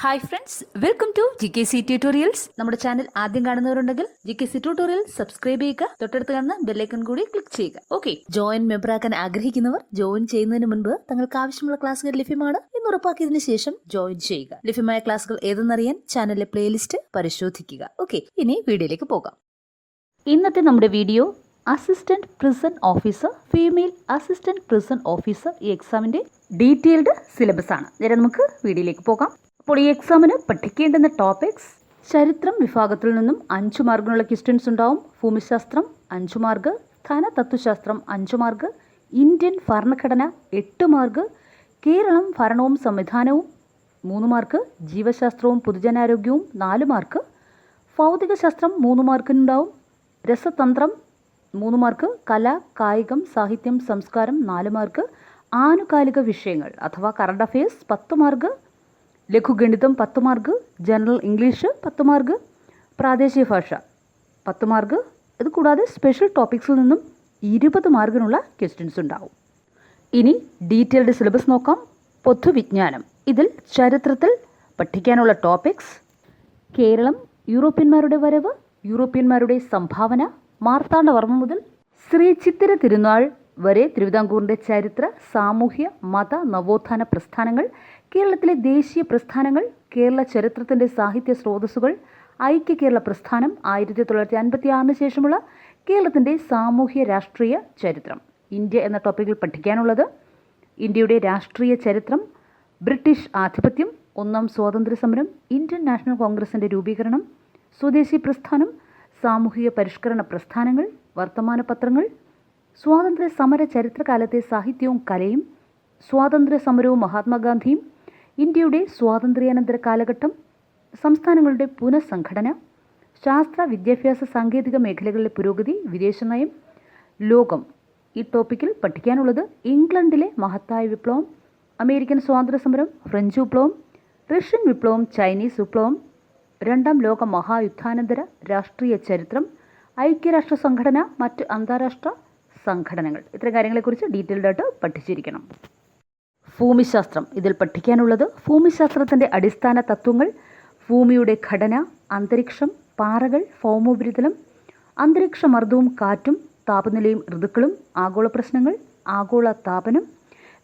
Hi friends welcome to G K C tutorials നമ്മുടെ channel ആദ്യം കാണുന്നവരുണ്ടെങ്കിൽ G K C tutorial subscribe ചെയ്യുക തൊട്ടടുത്ത് കാണുന്ന ബെല്ലൈക്കൺ കൂടി ക്ലിക്ക് ചെയ്യുക. ഓക്കെ ജോയിൻ മെമ്പർ ആക്കാൻ ആഗ്രഹിക്കുന്നവർ ജോയിൻ ചെയ്യുന്നതിന് മുൻപ് തങ്ങൾക്ക് ആവശ്യമുള്ള ക്ലാസ്സുകൾ ലഭ്യമാണ് എന്ന് ഉറപ്പാക്കിയതിനു ശേഷം ജോയിൻ ചെയ്യുക. ലഭ്യമായ ക്ലാസ്സുകൾ ഏതെന്നറിയാൻ ചാനലിലെ പ്ലേലിസ്റ്റ് പരിശോധിക്കുക. ഓക്കെ ഇനി വീഡിയോയിലേക്ക് പോകാം. ഇന്നത്തെ നമ്മുടെ video assistant prison officer female assistant prison officer ഈ എക്സാമിന്റെ ഡീറ്റെയിൽഡ് സിലബസ് ആണ്. നേരെ നമുക്ക് വീഡിയോയിലേക്ക് പോകാം. അപ്പോൾ ഈ എക്സാമിന് പഠിക്കേണ്ടുന്ന ടോപ്പിക്സ് ചരിത്രം വിഭാഗത്തിൽ നിന്നും അഞ്ചു മാർക്കിനുള്ള ക്വസ്റ്റ്യൻസ് ഉണ്ടാവും. ഭൂമിശാസ്ത്രം അഞ്ചു മാർക്ക് ധനതത്വശാസ്ത്രം അഞ്ചു മാർക്ക് ഇന്ത്യൻ ഭരണഘടന എട്ട് മാർക്ക് കേരളം ഭരണവും സംവിധാനവും മൂന്ന് മാർക്ക് ജീവശാസ്ത്രവും പൊതുജനാരോഗ്യവും നാല് മാർക്ക് ഭൗതികശാസ്ത്രം മൂന്ന് മാർക്കിനുണ്ടാവും രസതന്ത്രം മൂന്ന് മാർക്ക് കല കായികം സാഹിത്യം സംസ്കാരം നാല് മാർക്ക് ആനുകാലിക വിഷയങ്ങൾ അഥവാ കറണ്ട് അഫയേഴ്സ് പത്ത് മാർക്ക് ലഘുഗണിതം പത്ത് മാർക്ക് ജനറൽ ഇംഗ്ലീഷ് പത്ത് മാർക്ക് പ്രാദേശിക ഭാഷ പത്ത് മാർക്ക്. ഇത് കൂടാതെ സ്പെഷ്യൽ ടോപ്പിക്സിൽ നിന്നും ഇരുപത് മാർക്കിനുള്ള ക്വസ്റ്റ്യൻസ് ഉണ്ടാവും. ഇനി ഡീറ്റെയിൽഡ് സിലബസ് നോക്കാം. പൊതുവിജ്ഞാനം. ഇതിൽ ചരിത്രത്തിൽ പഠിക്കാനുള്ള ടോപ്പിക്സ് കേരളം യൂറോപ്യന്മാരുടെ വരവ് യൂറോപ്യന്മാരുടെ സംഭാവന മാർത്താണ്ഡവർമ്മ മുതൽ ശ്രീ ചിത്തിര തിരുനാൾ വരെ തിരുവിതാംകൂറിന്റെ ചരിത്ര സാമൂഹ്യ മത നവോത്ഥാന പ്രസ്ഥാനങ്ങൾ കേരളത്തിലെ ദേശീയ പ്രസ്ഥാനങ്ങൾ കേരള ചരിത്രത്തിന്റെ സാഹിത്യ സ്രോതസ്സുകൾ ഐക്യ കേരള പ്രസ്ഥാനം ആയിരത്തി തൊള്ളായിരത്തി അൻപത്തി ആറിന് ശേഷമുള്ള കേരളത്തിന്റെ സാമൂഹ്യ രാഷ്ട്രീയ ചരിത്രം. ഇന്ത്യ എന്ന ടോപ്പിക്കിൽ പഠിക്കാനുള്ളത് ഇന്ത്യയുടെ രാഷ്ട്രീയ ചരിത്രം ബ്രിട്ടീഷ് ആധിപത്യം ഒന്നാം സ്വാതന്ത്ര്യ സമരം ഇന്ത്യൻ നാഷണൽ കോൺഗ്രസിന്റെ രൂപീകരണം സ്വദേശി പ്രസ്ഥാനം സാമൂഹിക പരിഷ്കരണ പ്രസ്ഥാനങ്ങൾ വർത്തമാന പത്രങ്ങൾ സ്വാതന്ത്ര്യ സമര ചരിത്രകാലത്തെ സാഹിത്യവും കലയും സ്വാതന്ത്ര്യ സമരവും മഹാത്മാഗാന്ധിയും ഇന്ത്യയുടെ സ്വാതന്ത്ര്യാനന്തര കാലഘട്ടം സംസ്ഥാനങ്ങളുടെ പുനഃസംഘടന ശാസ്ത്ര വിദ്യാഭ്യാസ സാങ്കേതിക മേഖലകളിലെ പുരോഗതി വിദേശനയം ലോകം ഈ ടോപ്പിക്കിൽ പഠിക്കാനുള്ളത് ഇംഗ്ലണ്ടിലെ മഹത്തായ വിപ്ലവം അമേരിക്കൻ സ്വാതന്ത്ര്യ സമരം ഫ്രഞ്ച് വിപ്ലവം റഷ്യൻ വിപ്ലവം ചൈനീസ് വിപ്ലവം രണ്ടാം ലോക മഹായുദ്ധാനന്തര രാഷ്ട്രീയ ചരിത്രം ഐക്യരാഷ്ട്ര സംഘടന മറ്റ് അന്താരാഷ്ട്ര സംഘടനകൾ. ഇത്തരം കാര്യങ്ങളെക്കുറിച്ച് ഡീറ്റെയിൽഡായിട്ട് പഠിച്ചിരിക്കണം. ഭൂമിശാസ്ത്രം. ഇതിൽ പഠിക്കാനുള്ളത് ഭൂമിശാസ്ത്രത്തിന്റെ അടിസ്ഥാന തത്വങ്ങൾ ഭൂമിയുടെ ഘടന അന്തരീക്ഷം പാറകൾ ഭൗമോപരിതലം അന്തരീക്ഷ മർദ്ദവും കാറ്റും താപനിലയും ഋതുക്കളും ആഗോള പ്രശ്നങ്ങൾ ആഗോള താപനം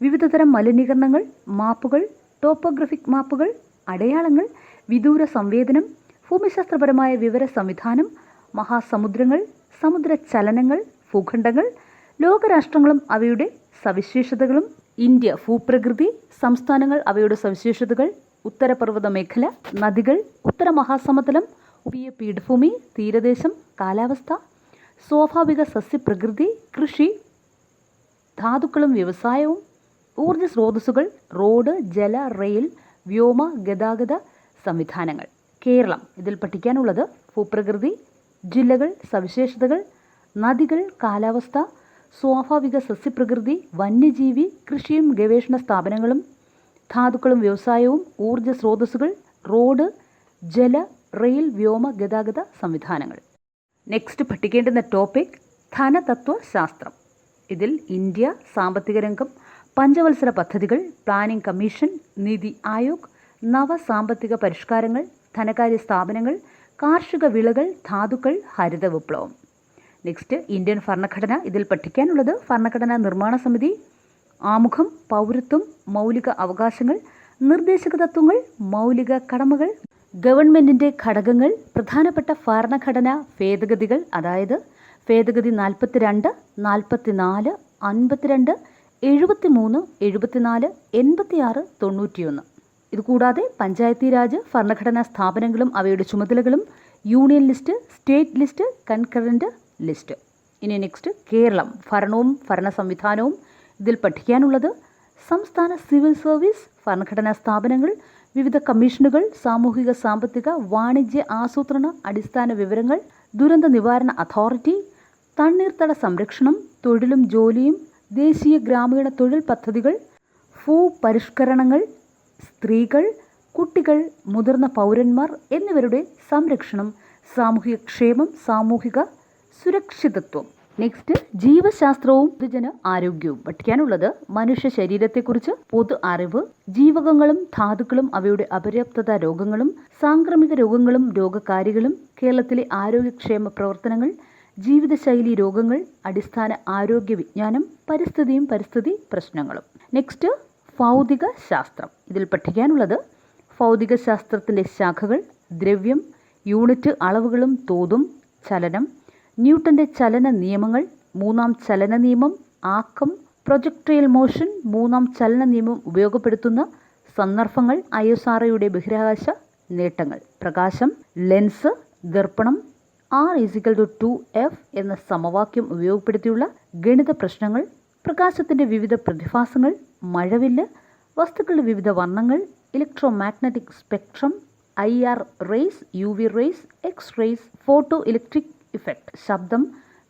വിവിധതരം മലിനീകരണങ്ങൾ മാപ്പുകൾ ടോപ്പോഗ്രഫിക് മാപ്പുകൾ അടയാളങ്ങൾ വിദൂര സംവേദനം ഭൂമിശാസ്ത്രപരമായ വിവര സംവിധാനം മഹാസമുദ്രങ്ങൾ സമുദ്ര ചലനങ്ങൾ ഭൂഖണ്ഡങ്ങൾ ലോകരാഷ്ട്രങ്ങളും അവയുടെ സവിശേഷതകളും ഇന്ത്യ ഭൂപ്രകൃതി സംസ്ഥാനങ്ങൾ അവയുടെ സവിശേഷതകൾ ഉത്തരപർവത മേഖല നദികൾ ഉത്തര മഹാസമതലം പുതിയ പീഠഭൂമി തീരദേശം കാലാവസ്ഥ സ്വാഭാവിക സസ്യപ്രകൃതി കൃഷി ധാതുക്കളും വ്യവസായവും ഊർജ സ്രോതസ്സുകൾ റോഡ് ജല റെയിൽ വ്യോമ ഗതാഗത സംവിധാനങ്ങൾ. കേരളം. ഇതിൽ പഠിക്കാനുള്ളത് ഭൂപ്രകൃതി ജില്ലകൾ സവിശേഷതകൾ നദികൾ കാലാവസ്ഥ സ്വാഭാവിക സസ്യപ്രകൃതി വന്യജീവി കൃഷിയും ഗവേഷണ സ്ഥാപനങ്ങളും ധാതുക്കളും വ്യവസായവും ഊർജ സ്രോതസ്സുകൾ റോഡ് ജല റെയിൽ വ്യോമ ഗതാഗത സംവിധാനങ്ങൾ. നെക്സ്റ്റ് പഠിക്കേണ്ടുന്ന ടോപ്പിക് ധനതത്വശാസ്ത്രം. ഇതിൽ ഇന്ത്യ സാമ്പത്തിക രംഗം പഞ്ചവത്സര പദ്ധതികൾ പ്ലാനിംഗ് കമ്മീഷൻ നിതി ആയോഗ് നവ സാമ്പത്തിക പരിഷ്കാരങ്ങൾ ധനകാര്യ സ്ഥാപനങ്ങൾ കാർഷിക വിളകൾ ധാതുക്കൾ ഹരിത വിപ്ലവം നെക്സ്റ്റ് ഇന്ത്യൻ ഭരണഘടന ഇതിൽ പഠിക്കാനുള്ളത് ഭരണഘടനാ നിർമ്മാണ സമിതി ആമുഖം പൗരത്വം മൗലിക അവകാശങ്ങൾ നിർദ്ദേശക തത്വങ്ങൾ മൗലിക കടമകൾ ഗവൺമെന്റിന്റെ ഘടകങ്ങൾ പ്രധാനപ്പെട്ട ഭരണഘടനാ ഭേദഗതികൾ അതായത് ഭേദഗതി നാൽപ്പത്തിരണ്ട് നാൽപ്പത്തിനാല് അൻപത്തിരണ്ട് എഴുപത്തി മൂന്ന് എഴുപത്തിനാല് എൺപത്തിയാറ് തൊണ്ണൂറ്റിയൊന്ന്. ഇതുകൂടാതെ പഞ്ചായത്തി രാജ് ഭരണഘടനാ സ്ഥാപനങ്ങളും അവയുടെ ചുമതലകളും union list state list concurrent list. ഇനി നെക്സ്റ്റ് കേരളം. ഭരണവും ഭരണ സംവിധാനവും ഇതിൽ പഠിക്കാനുള്ളത് സംസ്ഥാന സിവിൽ സർവീസ് ഭരണഘടനാ സ്ഥാപനങ്ങൾ വിവിധ കമ്മീഷനുകൾ സാമൂഹിക സാമ്പത്തിക വാണിജ്യ ആസൂത്രണ അടിസ്ഥാന വിവരങ്ങൾ ദുരന്ത നിവാരണ അതോറിറ്റി തണ്ണീർത്തട സംരക്ഷണം തൊഴിലും ജോലിയും ദേശീയ ഗ്രാമീണ തൊഴിൽ പദ്ധതികൾ ഭൂ പരിഷ്കരണങ്ങൾ സ്ത്രീകൾ കുട്ടികൾ മുതിർന്ന പൗരന്മാർ എന്നിവരുടെ സംരക്ഷണം സാമൂഹിക ക്ഷേമം സാമൂഹിക സുരക്ഷിതത്വം. നെക്സ്റ്റ് ജീവശാസ്ത്രവും പൊതുജന ആരോഗ്യവും. പഠിക്കാനുള്ളത് മനുഷ്യ ശരീരത്തെക്കുറിച്ച് പൊതു അറിവ് ജീവകങ്ങളും ധാതുക്കളും അവയുടെ അപര്യാപ്തത രോഗങ്ങളും സാംക്രമിക രോഗങ്ങളും രോഗകാരികളും കേരളത്തിലെ ആരോഗ്യക്ഷേമ പ്രവർത്തനങ്ങൾ ജീവിതശൈലി രോഗങ്ങൾ അടിസ്ഥാന ആരോഗ്യ വിജ്ഞാനം പരിസ്ഥിതിയും പരിസ്ഥിതി പ്രശ്നങ്ങളും. നെക്സ്റ്റ് ഭൗതിക ശാസ്ത്രം. ഇതിൽ പഠിക്കാനുള്ളത് ഭൗതിക ശാസ്ത്രത്തിന്റെ ശാഖകൾ ദ്രവ്യം യൂണിറ്റ് അളവുകളും തോതും ചലനം ന്യൂട്ടന്റെ ചലന നിയമങ്ങൾ മൂന്നാം ചലന നിയമം ആക്കം പ്രൊജക്ടൈൽ മോഷൻ മൂന്നാം ചലന നിയമം ഉപയോഗപ്പെടുത്തുന്ന സന്ദർഭങ്ങൾ ആർ ബഹിരാകാശ നേട്ടങ്ങൾ. പ്രകാശം lens ദർപ്പണം R is equal to two F എന്ന സമവാക്യം ഉപയോഗപ്പെടുത്തിയുള്ള ഗണിത പ്രശ്നങ്ങൾ പ്രകാശത്തിന്റെ വിവിധ പ്രതിഭാസങ്ങൾ മഴവില്ല് വസ്തുക്കളുടെ വിവിധ വർണങ്ങൾ electromagnetic spectrum I R rays U V rays X rays photoelectric effect ശബ്ദം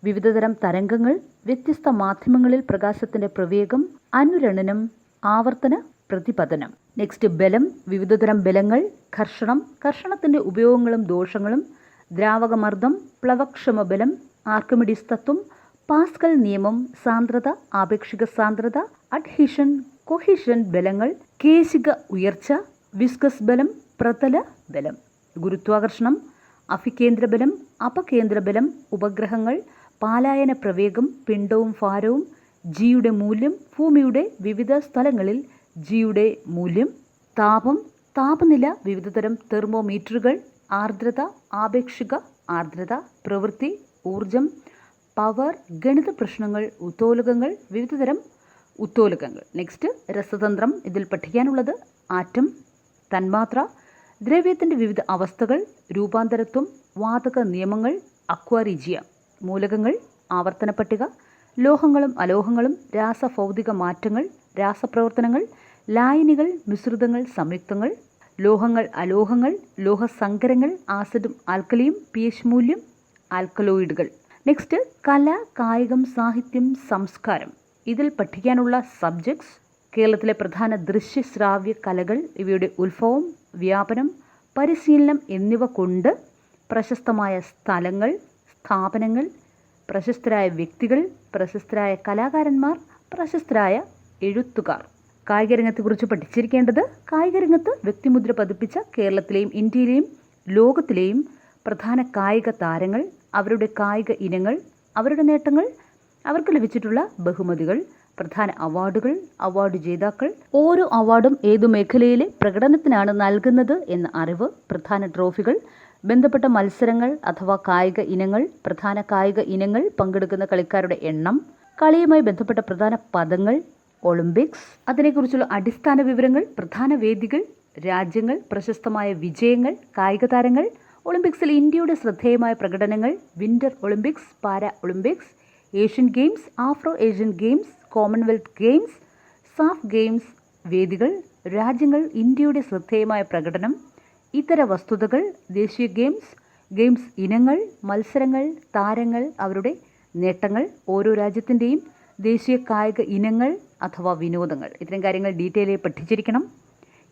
വിവിധതരം തരംഗങ്ങൾ വ്യത്യസ്ത മാധ്യമങ്ങളിൽ പ്രകാശത്തിന്റെ പ്രവേഗം അനുരണനം ആവർത്തന പ്രതിപതനം. നെക്സ്റ്റ് ബലം വിവിധതരം ബലങ്ങൾ ഘർഷണം ഘർഷണത്തിന്റെ ഉപയോഗങ്ങളും ദോഷങ്ങളും ദ്രാവകമർദ്ദം പ്ലവക്ഷമ ബലം ആർക്കിമിഡീസ് തത്വം പാസ്കൽ നിയമം സാന്ദ്രത ആപേക്ഷിക സാന്ദ്രത അഡ്ഹീഷൻ കൊഹിഷൻ ബലങ്ങൾ കേശിക ഉയർച്ച വിസ്കസ് ബലം പ്രതല ബലം. ഗുരുത്വാകർഷണം അഭികേന്ദ്ര ബലം അപകേന്ദ്ര ബലം ഉപഗ്രഹങ്ങൾ പാലായന പ്രവേഗം പിണ്ഡവും ഭാരവും ജിയുടെ മൂല്യം ഭൂമിയുടെ വിവിധ സ്ഥലങ്ങളിൽ ജിയുടെ മൂല്യം താപം താപനില വിവിധതരം തെർമോമീറ്ററുകൾ ആർദ്രത ആപേക്ഷിക ആർദ്രത പ്രവൃത്തി ഊർജം പവർ ഗണിത പ്രശ്നങ്ങൾ ഉത്തോലകങ്ങൾ വിവിധതരം ഉത്തോലകങ്ങൾ. നെക്സ്റ്റ് രസതന്ത്രം. ഇതിൽ പഠിക്കാനുള്ളത് ആറ്റം തന്മാത്ര ദ്രവ്യത്തിന്റെ വിവിധ അവസ്ഥകൾ രൂപാന്തരത്വം വാതക നിയമങ്ങൾ അക്വാരിജിയ മൂലകങ്ങൾ ആവർത്തന പട്ടിക ലോഹങ്ങളും അലോഹങ്ങളും രാസഭൗതിക മാറ്റങ്ങൾ രാസപ്രവർത്തനങ്ങൾ ലായനികൾ മിശ്രിതങ്ങൾ സംയുക്തങ്ങൾ ലോഹങ്ങൾ അലോഹങ്ങൾ ലോഹസങ്കരങ്ങൾ ആസിഡും ആൽക്കലിയും പി എച്ച് മൂല്യം ആൽക്കലോയിഡുകൾ. നെക്സ്റ്റ് കല കായികം സാഹിത്യം സംസ്കാരം. ഇതിൽ പഠിക്കാനുള്ള സബ്ജക്ട്സ് കേരളത്തിലെ പ്രധാന ദൃശ്യശ്രാവ്യ കലകൾ ഇവയുടെ ഉത്ഭവം വ്യാപനം പരിശീലനം എന്നിവ കൊണ്ട് പ്രശസ്തമായ സ്ഥലങ്ങൾ സ്ഥാപനങ്ങൾ പ്രശസ്തരായ വ്യക്തികൾ പ്രശസ്തരായ കലാകാരന്മാർ പ്രശസ്തരായ എഴുത്തുകാർ. കായികരംഗത്തെക്കുറിച്ച് പഠിച്ചിരിക്കേണ്ടത് കായികരംഗത്ത് വ്യക്തിമുദ്ര പതിപ്പിച്ച കേരളത്തിലെയും ഇന്ത്യയിലെയും ലോകത്തിലെയും പ്രധാന കായിക താരങ്ങൾ അവരുടെ കായിക ഇനങ്ങൾ അവരുടെ നേട്ടങ്ങൾ അവർക്ക് ലഭിച്ചിട്ടുള്ള ബഹുമതികൾ പ്രധാന അവാർഡുകൾ അവാർഡ് ജേതാക്കൾ ഓരോ അവാർഡും ഏതു മേഖലയിലെ പ്രകടനത്തിനാണ് നൽകുന്നത് എന്ന അറിവ് പ്രധാന ട്രോഫികൾ ബന്ധപ്പെട്ട മത്സരങ്ങൾ അഥവാ കായിക ഇനങ്ങൾ പ്രധാന കായിക ഇനങ്ങൾ പങ്കെടുക്കുന്ന കളിക്കാരുടെ എണ്ണം കളിയുമായി ബന്ധപ്പെട്ട പ്രധാന പദങ്ങൾ ഒളിമ്പിക്സ് അതിനെക്കുറിച്ചുള്ള അടിസ്ഥാന വിവരങ്ങൾ പ്രധാന വേദികൾ രാജ്യങ്ങൾ പ്രശസ്തമായ വിജയങ്ങൾ കായിക താരങ്ങൾ ഒളിമ്പിക്സിൽ ഇന്ത്യയുടെ ശ്രദ്ധേയമായ പ്രകടനങ്ങൾ winter Olympics para Olympics Asian Games Afro Asian Games Commonwealth Games SAF Games വേദികൾ രാജ്യങ്ങൾ ഇന്ത്യയുടെ ശ്രദ്ധേയമായ പ്രകടനം ഇതര വസ്തുതകൾ ദേശീയ ഗെയിംസ് ഗെയിംസ് ഇനങ്ങൾ മത്സരങ്ങൾ താരങ്ങൾ അവരുടെ നേട്ടങ്ങൾ ഓരോ രാജ്യത്തിന്റെയും ദേശീയ കായിക ഇനങ്ങൾ അഥവാ വിനോദങ്ങൾ. ഇത്തരം കാര്യങ്ങൾ ഡീറ്റെയിൽ ആയി പഠിച്ചിരിക്കണം.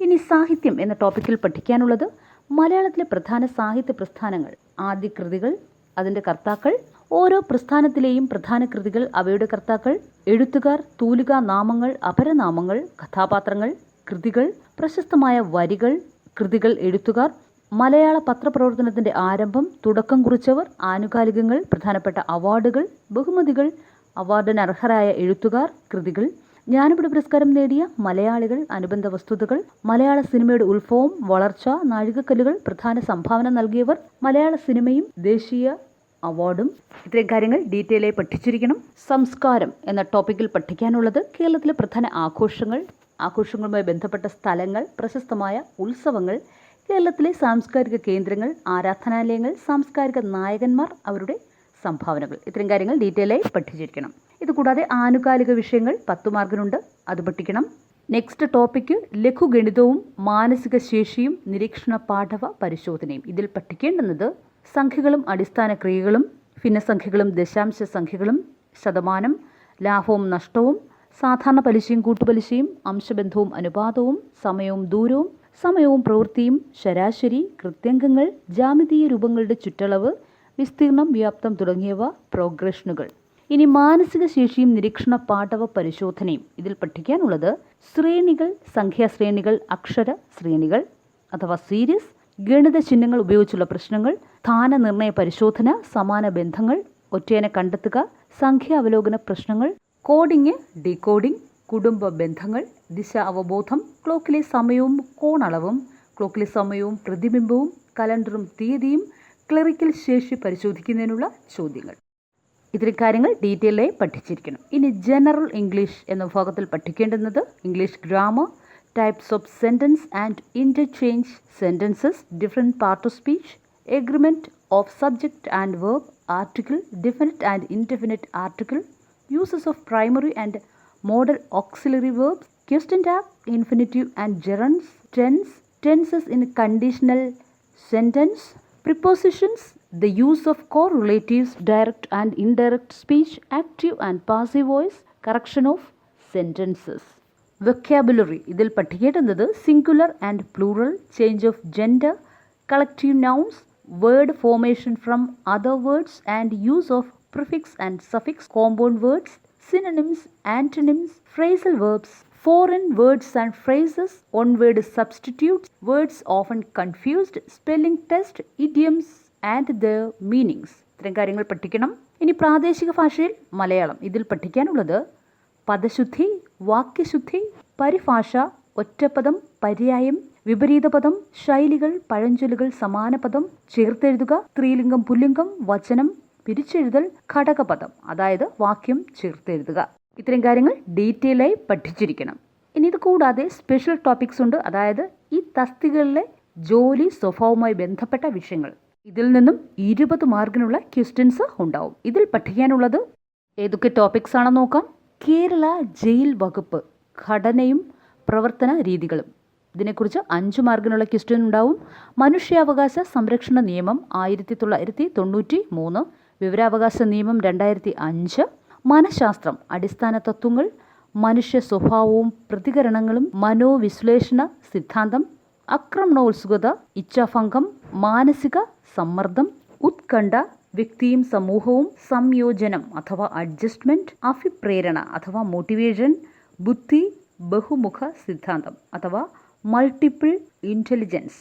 ഇനി സാഹിത്യം എന്ന ടോപ്പിക്കിൽ പഠിക്കാനുള്ളത് മലയാളത്തിലെ പ്രധാന സാഹിത്യ പ്രസ്ഥാനങ്ങൾ ആദ്യ കൃതികൾ അതിന്റെ കർത്താക്കൾ ഓരോ പ്രസ്ഥാനത്തിലെയും പ്രധാന കൃതികൾ അവയുടെ കർത്താക്കൾ എഴുത്തുകാർ തൂലിക നാമങ്ങൾ അപരനാമങ്ങൾ കഥാപാത്രങ്ങൾ കൃതികൾ പ്രശസ്തമായ വരികൾ കൃതികൾ എഴുത്തുകാർ മലയാള പത്രപ്രവർത്തനത്തിന്റെ ആരംഭം തുടക്കം കുറിച്ചവർ ആനുകാലികങ്ങൾ പ്രധാനപ്പെട്ട അവാർഡുകൾ ബഹുമതികൾ അവാർഡിന് അർഹരായ എഴുത്തുകാർ കൃതികൾ ജ്ഞാനപീഠ പുരസ്കാരം നേടിയ മലയാളികൾ അനുബന്ധ വസ്തുതകൾ മലയാള സിനിമയുടെ ഉത്ഭവം വളർച്ച നാഴികക്കല്ലുകൾ പ്രധാന സംഭാവന നൽകിയവർ മലയാള സിനിമയും ദേശീയ അവാർഡും. ഇത്രയും കാര്യങ്ങൾ ഡീറ്റെയിൽ ആയി പഠിച്ചിരിക്കണം. സംസ്കാരം എന്ന ടോപ്പിക്കിൽ പഠിക്കാനുള്ളത് കേരളത്തിലെ പ്രധാന ആഘോഷങ്ങൾ ആഘോഷങ്ങളുമായി ബന്ധപ്പെട്ട സ്ഥലങ്ങൾ പ്രശസ്തമായ ഉത്സവങ്ങൾ കേരളത്തിലെ സാംസ്കാരിക കേന്ദ്രങ്ങൾ ആരാധനാലയങ്ങൾ സാംസ്കാരിക നായകന്മാർ അവരുടെ സംഭാവനകൾ. ഇത്തരം കാര്യങ്ങൾ ഡീറ്റെയിലായി പഠിച്ചിരിക്കണം. ഇതുകൂടാതെ ആനുകാലിക വിഷയങ്ങൾ പത്ത് മാർക്കിനുണ്ട് അത് പഠിക്കണം. നെക്സ്റ്റ് ടോപ്പിക്ക് ലഘുഗണിതവും മാനസിക ശേഷിയും നിരീക്ഷണ പാഠവ പരിശോധനയും. ഇതിൽ പഠിക്കേണ്ടുന്നത് സംഖ്യകളും അടിസ്ഥാന ക്രിയകളും ഭിന്നസംഖ്യകളും ദശാംശ സംഖ്യകളും ശതമാനം ലാഭവും നഷ്ടവും സാധാരണ പലിശയും കൂട്ടുപലിശയും അംശബന്ധവും അനുപാതവും സമയവും ദൂരവും സമയവും പ്രവൃത്തിയും ശരാശരി കൃത്യംഗങ്ങൾ ജാമിതീയ രൂപങ്ങളുടെ ചുറ്റളവ് വിസ്തീർണം വ്യാപ്തം തുടങ്ങിയവ പ്രോഗ്രഷനുകൾ ഇനി മാനസിക ശേഷിയും നിരീക്ഷണ പാഠവ പരിശോധനയും. ഇതിൽ പഠിക്കാനുള്ളത് ശ്രേണികൾ സംഖ്യാശ്രേണികൾ അക്ഷര ശ്രേണികൾ അഥവാ സീരീസ് ഗണിത ചിഹ്നങ്ങൾ ഉപയോഗിച്ചുള്ള പ്രശ്നങ്ങൾ സ്ഥാന നിർണയ പരിശോധന സമാന ബന്ധങ്ങൾ ഒറ്റയനെ കണ്ടെത്തുക സംഖ്യാവലോകന പ്രശ്നങ്ങൾ കോഡിംഗ് ഡീകോഡിംഗ് കുടുംബ ബന്ധങ്ങൾ ദിശ അവബോധം ക്ലോക്കിലെ സമയവും കോണളവും ക്ലോക്കിലെ സമയവും പ്രതിബിംബവും കലണ്ടറും തീയതിയും ക്ലറിക്കൽ ശേഷി പരിശോധിക്കുന്നതിനുള്ള ചോദ്യങ്ങൾ. ഇത്തരം കാര്യങ്ങൾ ഡീറ്റെയിലായി പഠിച്ചിരിക്കണം. ഇനി ജനറൽ ഇംഗ്ലീഷ് എന്ന വിഭാഗത്തിൽ പഠിക്കേണ്ടുന്നത് English grammar types of sentence and interchange sentences different part of speech agreement of subject and verb article definite and indefinite article uses of primary and modal auxiliary verbs question tag infinitive and gerunds tense tenses in conditional sentence prepositions the use of correlatives direct and indirect speech active and passive voice correction of sentences vocabulary ഇതിൽ പഠിക്കേണ്ടുന്നത് singular and plural change of gender collective nouns word formation from other words and use of Prefix and suffix compound words synonyms antonyms phrasal verbs foreign words and phrases one word substitutes words often confused spelling test idioms and their meanings ഇത്തരം കാര്യങ്ങൾ പഠിക്കണം ഇനി പ്രാദേശിക ഭാഷയിൽ മലയാളം ഇതിൽ പഠിക്കാനുള്ളത് പദശുദ്ധി വാക്യശുദ്ധി പരിഭാഷ ഒറ്റപ്പദം പര്യായം വിപരീത പദം ശൈലികൾ പഴഞ്ചൊല്ലുകൾ സമാനപദം ചേർത്തെഴുതുക സ്ത്രീലിംഗം പുല്ലിംഗം വചനം പിരിച്ചെഴുതൽ ഘടകപദം അതായത് വാക്യം ചേർത്തെഴുതുക. ഇത്തരം കാര്യങ്ങൾ ഡീറ്റെയിലായി പഠിച്ചിരിക്കണം. ഇനി ഇത് കൂടാതെ സ്പെഷ്യൽ ടോപ്പിക്സ് ഉണ്ട് അതായത് ഈ തസ്തികളിലെ ജോലി സ്വഭാവവുമായി ബന്ധപ്പെട്ട വിഷയങ്ങൾ. ഇതിൽ നിന്നും ഇരുപത് മാർക്കിനുള്ള ക്വസ്റ്റ്യൻസ് ഉണ്ടാവും. ഇതിൽ പഠിക്കാനുള്ളത് ഏതൊക്കെ ടോപ്പിക്സ് ആണെന്ന് നോക്കാം. കേരള ജയിൽ വകുപ്പ് ഘടനയും പ്രവർത്തന രീതികളും. ഇതിനെക്കുറിച്ച് അഞ്ച് മാർക്കിനുള്ള ക്വസ്റ്റ്യൻ ഉണ്ടാവും. മനുഷ്യാവകാശ സംരക്ഷണ നിയമം ആയിരത്തി തൊള്ളായിരത്തി തൊണ്ണൂറ്റി മൂന്ന്. വിവരാവകാശ നിയമം രണ്ടായിരത്തി അഞ്ച് മനഃശാസ്ത്രം അടിസ്ഥാന തത്വങ്ങൾ മനുഷ്യ സ്വഭാവവും പ്രതികരണങ്ങളും മനോവിശ്ലേഷണ സിദ്ധാന്തം അക്രമണോത്സുകത ഇച്ഛാഭംഗം മാനസിക സമ്മർദ്ദം ഉത്കണ്ഠ വ്യക്തിയും സമൂഹവും സംയോജനം അഥവാ അഡ്ജസ്റ്റ്മെന്റ് അഭിപ്രേരണ അഥവാ മോട്ടിവേഷൻ ബുദ്ധി ബഹുമുഖ സിദ്ധാന്തം അഥവാ multiple intelligence